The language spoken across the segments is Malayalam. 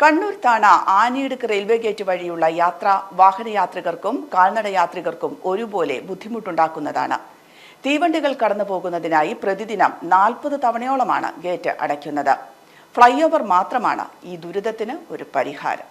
കണ്ണൂർ താണ ആനയിടുക്ക് റെയിൽവേ ഗേറ്റ് വഴിയുള്ള യാത്ര വാഹനയാത്രികർക്കും കാൽനട യാത്രികർക്കും ഒരുപോലെ ബുദ്ധിമുട്ടുണ്ടാക്കുന്നതാണ്. തീവണ്ടികൾ കടന്നു പോകുന്നതിനായി പ്രതിദിനം നാൽപ്പത് തവണയോളമാണ് ഗേറ്റ് അടയ്ക്കുന്നത്. ഫ്ലൈ ഓവർ മാത്രമാണ് ഈ ദുരിതത്തിന് ഒരു പരിഹാരം.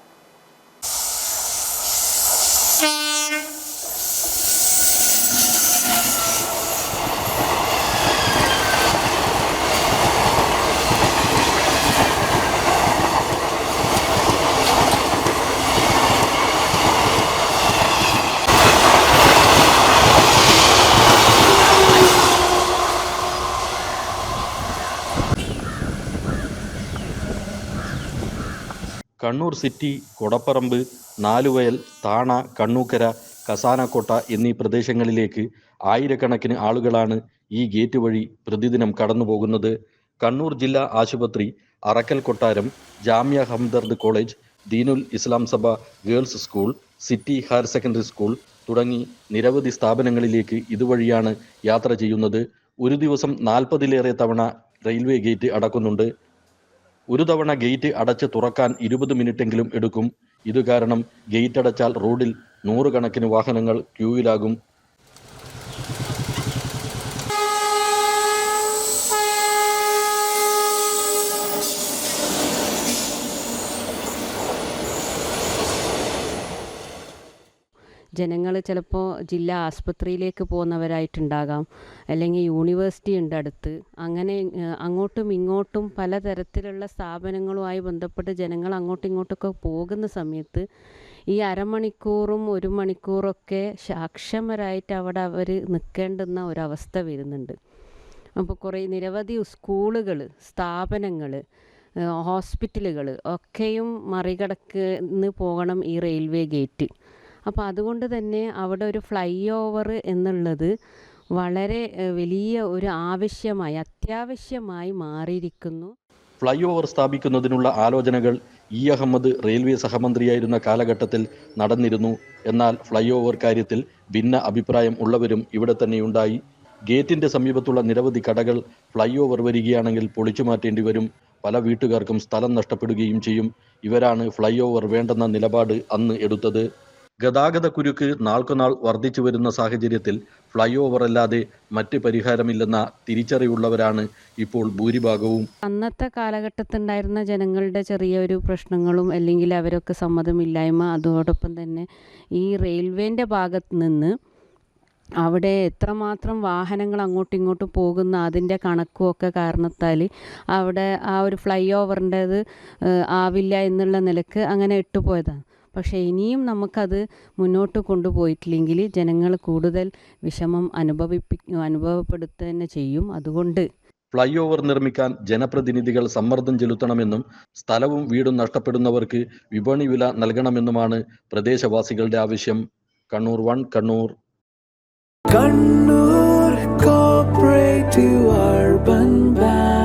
കണ്ണൂർ സിറ്റി കൊടപ്പറമ്പ് നാലുവയൽ താണ കണ്ണൂക്കര കസാനക്കോട്ട എന്നീ പ്രദേശങ്ങളിലേക്ക് ആയിരക്കണക്കിന് ആളുകളാണ് ഈ ഗേറ്റ് വഴി പ്രതിദിനം കടന്നുപോകുന്നത്. കണ്ണൂർ ജില്ലാ ആശുപത്രി അറക്കൽ കൊട്ടാരം ജാമ്യ Hamdard college Deenul Islam Sabha girls school city higher secondary school തുടങ്ങി നിരവധി സ്ഥാപനങ്ങളിലേക്ക് ഇതുവഴിയാണ് യാത്ര ചെയ്യുന്നത്. ഒരു ദിവസം നാൽപ്പതിലേറെ തവണ റെയിൽവേ ഗേറ്റ് അടക്കുന്നുണ്ട്. ഒരു തവണ ഗേറ്റ് അടച്ച് തുറക്കാൻ ഇരുപത് മിനിറ്റെങ്കിലും എടുക്കും. ഇത് കാരണം ഗേറ്റ് അടച്ചാൽ റോഡിൽ നൂറുകണക്കിന് വാഹനങ്ങൾ ക്യൂവിലാകും. ജനങ്ങൾ ചിലപ്പോൾ ജില്ലാ ആസ്പത്രിയിലേക്ക് പോകുന്നവരായിട്ടുണ്ടാകാം. അല്ലെങ്കിൽ യൂണിവേഴ്സിറ്റി ഉണ്ട് അടുത്ത്. അങ്ങനെ അങ്ങോട്ടും ഇങ്ങോട്ടും പലതരത്തിലുള്ള സ്ഥാപനങ്ങളുമായി ബന്ധപ്പെട്ട് ജനങ്ങൾ അങ്ങോട്ടും ഇങ്ങോട്ടൊക്കെ പോകുന്ന സമയത്ത് ഈ അരമണിക്കൂറും ഒരു മണിക്കൂറൊക്കെ സാക്ഷമരായിട്ട് അവിടെ അവർ നിൽക്കേണ്ടുന്ന ഒരവസ്ഥ വരുന്നുണ്ട്. അപ്പോൾ കുറേ നിരവധി സ്കൂളുകൾ സ്ഥാപനങ്ങൾ ഹോസ്പിറ്റലുകൾ ഒക്കെയും മറികടന്ന് പോകണം ഈ റെയിൽവേ ഗേറ്റ്. അപ്പോൾ അതുകൊണ്ട് തന്നെ അവിടെ ഒരു ഫ്ലൈ ഓവർ എന്നുള്ളത് വളരെ വലിയ ഒരു ആവശ്യമായി അത്യാവശ്യമായി മാറിയിരിക്കുന്നു. ഫ്ലൈ ഓവർ സ്ഥാപിക്കുന്നതിനുള്ള ആലോചനകൾ ഇ അഹമ്മദ് റെയിൽവേ സഹമന്ത്രിയായിരുന്ന കാലഘട്ടത്തിൽ നടന്നിരുന്നു. എന്നാൽ ഫ്ലൈ ഓവർ കാര്യത്തിൽ ഭിന്ന അഭിപ്രായം ഉള്ളവരും ഇവിടെ തന്നെയുണ്ടായി ഗേറ്റിന്റെ സമീപത്തുള്ള നിരവധി കടകൾ ഫ്ലൈ ഓവർ വരികയാണെങ്കിൽ പൊളിച്ചു മാറ്റേണ്ടി വരും. പല വീട്ടുകാർക്കും സ്ഥലം നഷ്ടപ്പെടുകയും ചെയ്യും. ഇവരാണ് ഫ്ലൈ ഓവർ വേണ്ടെന്ന നിലപാട് അന്ന് എടുത്തത്. ഗതാഗത കുരുക്ക് നാൾക്കുനാൾ വർദ്ധിച്ചു വരുന്ന സാഹചര്യത്തിൽ ഫ്ലൈ ഓവർ അല്ലാതെ മറ്റ് പരിഹാരമില്ലെന്ന തിരിച്ചറിവുള്ളവരാണ് ഇപ്പോൾ ഭൂരിഭാഗവും. അന്നത്തെ കാലഘട്ടത്തിലുണ്ടായിരുന്ന ജനങ്ങളുടെ ചെറിയൊരു പ്രശ്നങ്ങളും അല്ലെങ്കിൽ അവരൊക്കെ സമ്മതമില്ലായ്മ അതോടൊപ്പം തന്നെ ഈ റെയിൽവേന്റെ ഭാഗത്ത് നിന്ന് അവിടെ എത്രമാത്രം വാഹനങ്ങൾ അങ്ങോട്ടും ഇങ്ങോട്ടും പോകുന്ന അതിന്റെ കണക്കും ഒക്കെ കാരണത്താൽ അവിടെ ആ ഒരു ഫ്ലൈ ഓവറിന്റെത് ആവില്ല എന്നുള്ള നിലയ്ക്ക് അങ്ങനെ ഇട്ടുപോയതാണ്. പക്ഷേ ഇനിയും നമുക്കത് മുന്നോട്ട് കൊണ്ടുപോയിട്ടില്ലെങ്കിൽ ജനങ്ങൾ കൂടുതൽ വിഷമം അനുഭവിപ്പി അനുഭവപ്പെടുത്തുക തന്നെ ചെയ്യും അതുകൊണ്ട്. ഫ്ലൈ ഓവർ നിർമ്മിക്കാൻ ജനപ്രതിനിധികൾ സമ്മർദ്ദം ചെലുത്തണമെന്നും സ്ഥലവും വീടും നഷ്ടപ്പെടുന്നവർക്ക് വിപണി വില നൽകണമെന്നുമാണ് പ്രദേശവാസികളുടെ ആവശ്യം. Kannur one Kannur. Kannur cooperative urban bank.